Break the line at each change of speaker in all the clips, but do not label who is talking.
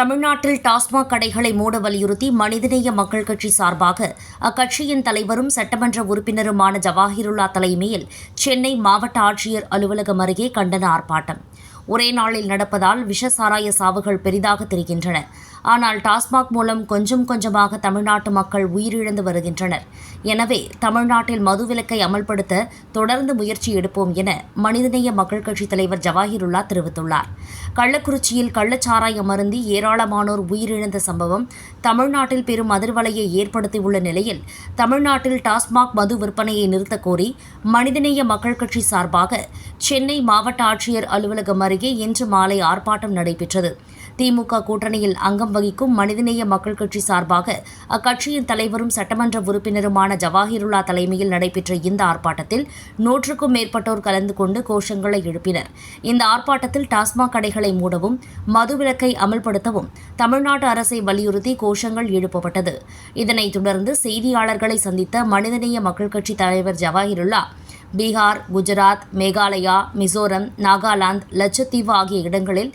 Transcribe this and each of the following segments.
தமிழ்நாட்டில் டாஸ்மாக் கடைகளை மூட வலியுறுத்தி மனிதநேய மக்கள் கட்சி சார்பாக அக்கட்சியின் தலைவரும் சட்டமன்ற உறுப்பினருமான ஜவாஹிருல்லா தலைமையில் சென்னை மாவட்ட ஆட்சியர் அலுவலகம் அருகே கண்டன ஆர்ப்பாட்டம். ஒரே நாளில் நடப்பதால் விஷ சாராய சாவுகள் பெரிதாக தெரிகின்றன. ஆனால் டாஸ்மாக் மூலம் கொஞ்சம் கொஞ்சமாக தமிழ்நாட்டு மக்கள் உயிரிழந்து வருகின்றனர். எனவே தமிழ்நாட்டில் மதுவிலக்கை அமல்படுத்த தொடர்ந்து முயற்சி எடுப்போம் என மனிதநேய மக்கள் கட்சித் தலைவர் ஜவாஹிருல்லா தெரிவித்துள்ளார். கள்ளக்குறிச்சியில் கள்ளச்சாராயம் அருந்தி ஏராளமானோர் உயிரிழந்த சம்பவம் தமிழ்நாட்டில் பெரும் அதிர்வலையை ஏற்படுத்தியுள்ள நிலையில் தமிழ்நாட்டில் டாஸ்மாக் மது விற்பனையை நிறுத்த கோரி மனிதநேய மக்கள் கட்சி சார்பாக சென்னை மாவட்ட ஆட்சியர் அலுவலகம் அருகே இன்று மாலை ஆர்ப்பாட்டம் நடைபெற்றது. திமுக கூட்டணியில் அங்கம் வகிக்கும் மனிதநேய மக்கள் கட்சி சார்பாக அக்கட்சியின் தலைவரும் சட்டமன்ற உறுப்பினருமான ஜவாஹிருல்லா தலைமையில் நடைபெற்ற இந்த ஆர்ப்பாட்டத்தில் நூற்றுக்கும் மேற்பட்டோர் கலந்து கொண்டு கோஷங்களை எழுப்பினர். இந்த ஆர்ப்பாட்டத்தில் டாஸ்மாக் கடைகளை மூடவும் மதுவிலக்கை அமல்படுத்தவும் தமிழ்நாட்டு அரசை வலியுறுத்தி கோஷங்கள் எழுப்பப்பட்டது. இதனைத் தொடர்ந்து செய்தியாளர்களை சந்தித்த மனிதநேய மக்கள் கட்சி தலைவர் ஜவாஹிருல்லா பீகார் குஜராத் மேகாலயா மிசோரம் நாகாலாந்து லட்சத்தீவு ஆகிய இடங்களில்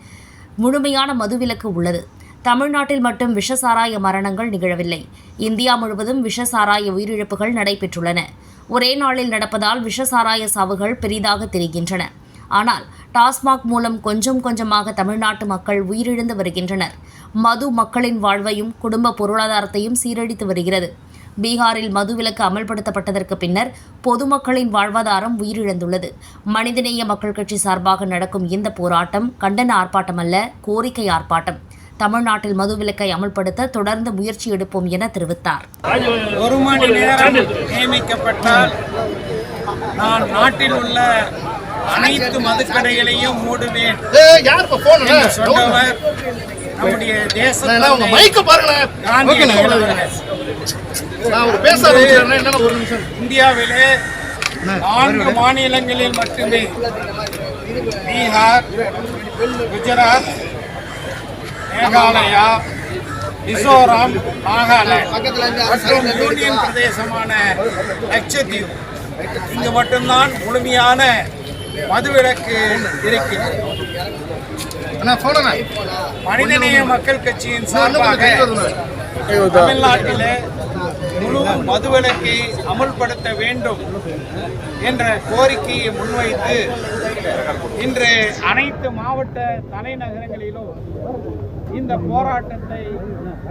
முழுமையான மதுவிலக்கு உள்ளது. தமிழ்நாட்டில் மட்டும் விஷசாராய மரணங்கள் நிகழவில்லை. இந்தியா முழுவதும் விஷசாராய உயிரிழப்புகள் நடைபெற்றுள்ளன. ஒரே நாளில் நடப்பதால் விஷசாராய சாவுகள் பெரிதாக தெரிகின்றன. ஆனால் டாஸ்மாக் மூலம் கொஞ்சம் கொஞ்சமாக தமிழ்நாட்டு மக்கள் உயிரிழந்து வருகின்றனர். மது மக்களின் வாழ்வையும் குடும்ப பொருளாதாரத்தையும் சீரழித்து வருகிறது. பீகாரில் மதுவிலக்கு அமல்படுத்தப்பட்டதற்கு பின்னர் பொதுமக்களின் வாழ்வாதாரம் உயிரிழந்துள்ளது. மனிதநேய மக்கள் கட்சி சார்பாக நடக்கும் இந்த போராட்டம் கண்டன ஆர்ப்பாட்டம் அல்ல கோரிக்கை ஆர்ப்பாட்டம். தமிழ்நாட்டில் மதுவிலக்கை அமல்படுத்த தொடர்ந்து முயற்சி எடுப்போம் என தெரிவித்தார்.
ஒரு மணி நேரம் நியமிக்கப்பட்டால் நான் நாட்டில் உள்ள அனைத்து மதுக்கடைகளையும் மூடுவேன் சொன்னவர் நம்முடைய தேச
நான்
இந்தியாவிலே நான்கு மாநிலங்களில் மட்டுமே பீகார் குஜராத் மேகாலயா மிசோரம் நாகாலாந்து மற்றும் யூனியன் பிரதேசமான லட்சத்தீவு. இங்கு மட்டும்தான் முழுமையான மதுவிலக்கு இருக்கிறது. மனிதநேய மக்கள் கட்சியின் சார்பாக தமிழ்நாட்டிலே முழு மதுவிலக்கை அமுல்படுத்த வேண்டும் என்ற கோரிக்கையை முன்வைத்து இன்று அனைத்து மாவட்ட தலைநகரங்களிலும் இந்த போராட்டத்தை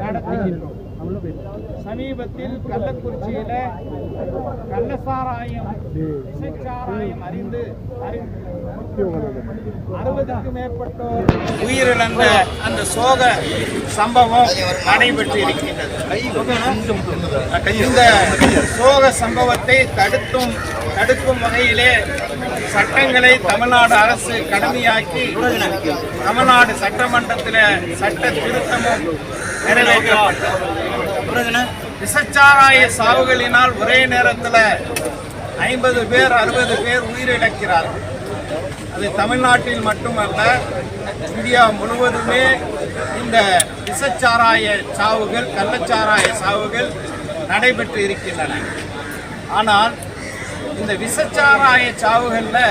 நடத்துகின்றோம். சமீபத்தில் கள்ளக்குறிச்சியில கள்ளசாராயம் இசைச்சாராயம் அறிந்து அறிந்து மேற்பட்டோர் உயிரிழந்த அந்த சோக சம்பவம் நடைபெற்று இருக்கின்றது. இந்த சோக சம்பவத்தை தடுத்தும் தடுக்கும் வகையிலே சட்டங்களை தமிழ்நாடு அரசு கடுமையாக்கி தமிழ்நாடு சட்டமன்றத்தில் சட்ட திருத்தமும் நிறைவேற்றப்பட்டது. விசச்சாராய சாவுகளினால் ஒரே நேரத்தில் ஐம்பது பேர் அறுபது பேர் உயிரிழக்கிறார்கள். அது தமிழ்நாட்டில் மட்டுமல்ல இந்தியா முழுவதுமே இந்த விசச்சாராய சாவுகள் கள்ளச்சாராய சாவுகள் நடைபெற்று இருக்கின்றன. ஆனால் இந்த விசச்சாராய சாவுகளில்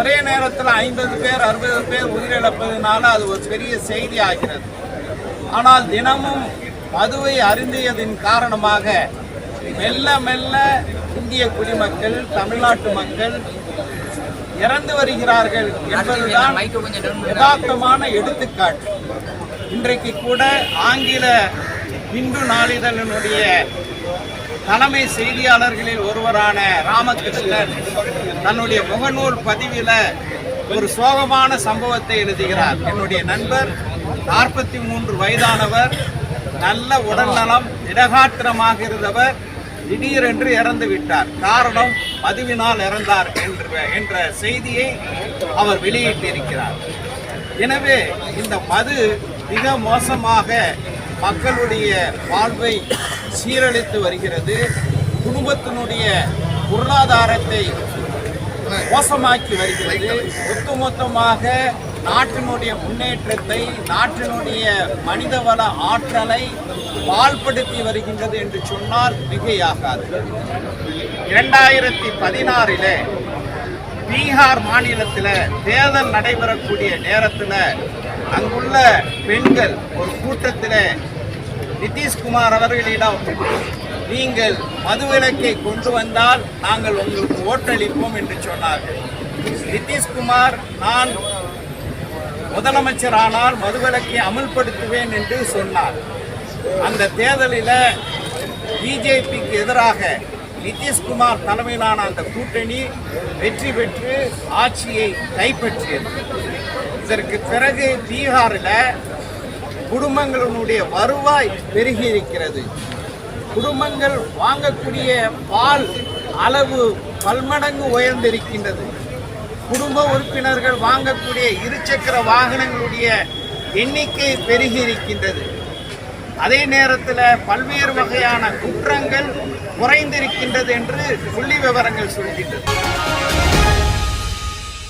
ஒரே நேரத்தில் ஐம்பது பேர் அறுபது பேர் உயிரிழப்பதனால அது ஒரு பெரிய செய்தி ஆகிறது. ஆனால் தினமும் மதுவை அருந்தியதின் காரணமாக மெல்ல மெல்ல இந்திய குடிமக்கள் தமிழ்நாட்டு மக்கள் இறந்து வருகிறார்கள் என்பதுதான் யதார்த்தமான எடுத்துக்காட்டு. இன்றைக்கு கூட ஆங்கில இந்து நாளிதழினுடைய தலைமை செய்தியாளர்களில் ஒருவரான ராமகிருஷ்ணன் தன்னுடைய முகநூல் பதிவில் ஒரு சோகமான சம்பவத்தை எழுதுகிறார். என்னுடைய நண்பர் நாற்பத்தி மூன்று வயதானவர். நல்ல உடல்நலம் திடகாத்திரமாக இருந்தவர் திடீரென்று இறந்து விட்டார். காரணம் மதுவினால் இறந்தார் என்ற என்ற செய்தியை அவர் வெளியிட்டிருக்கிறார். எனவே இந்த மது மிக மோசமாக மக்களுடைய வாழ்வை சீரழித்து வருகிறது. குடும்பத்தினுடைய பொருளாதாரத்தை மோசமாக்கி வருகிறது. ஒட்டுமொத்தமாக நாட்டினுடைய முன்னேற்றத்தை நாட்டினுடைய மனிதவள ஆற்றலை பால்படுத்தி வருகின்றது என்று சொன்னால் மிகையாகாது. இரண்டாயிரத்தி பதினாறிலே பீகார் மாநிலத்தில் தேர்தல் நடைபெறக்கூடிய நேரத்தில் அங்குள்ள பெண்கள் ஒரு கூட்டத்தில் நிதிஷ்குமார் அவர்களிடம் நீங்கள் மதுவிலக்கை கொண்டு வந்தால் நாங்கள் உங்களுக்கு ஓட்டளிப்போம் என்று சொன்னார்கள். நிதிஷ்குமார் நான் முதலமைச்சரானால் மதுவிலக்கை அமல்படுத்துவேன் என்று சொன்னார். அந்த தேர்தலில் பிஜேபிக்கு எதிராக நிதிஷ்குமார் தலைமையிலான அந்த கூட்டணி வெற்றி பெற்று ஆட்சியை கைப்பற்றியது. இதற்கு பிறகு பீகாரில் குடும்பங்களினுடைய வருவாய் பெருகி இருக்கிறது குடும்பங்கள் வாங்கக்கூடிய பால் அளவு பல்மடங்கு உயர்ந்திருக்கின்றது. குடும்ப உறுப்பினர்கள் வாங்கக்கூடிய இருசக்கர வாகனங்களுடைய எண்ணிக்கை பெருகி இருக்கின்றது அதே நேரத்தில் பல்வேறு வகையான குற்றங்கள் குறைந்திருக்கின்றது என்று புள்ளி விவரங்கள் சொல்கின்றது.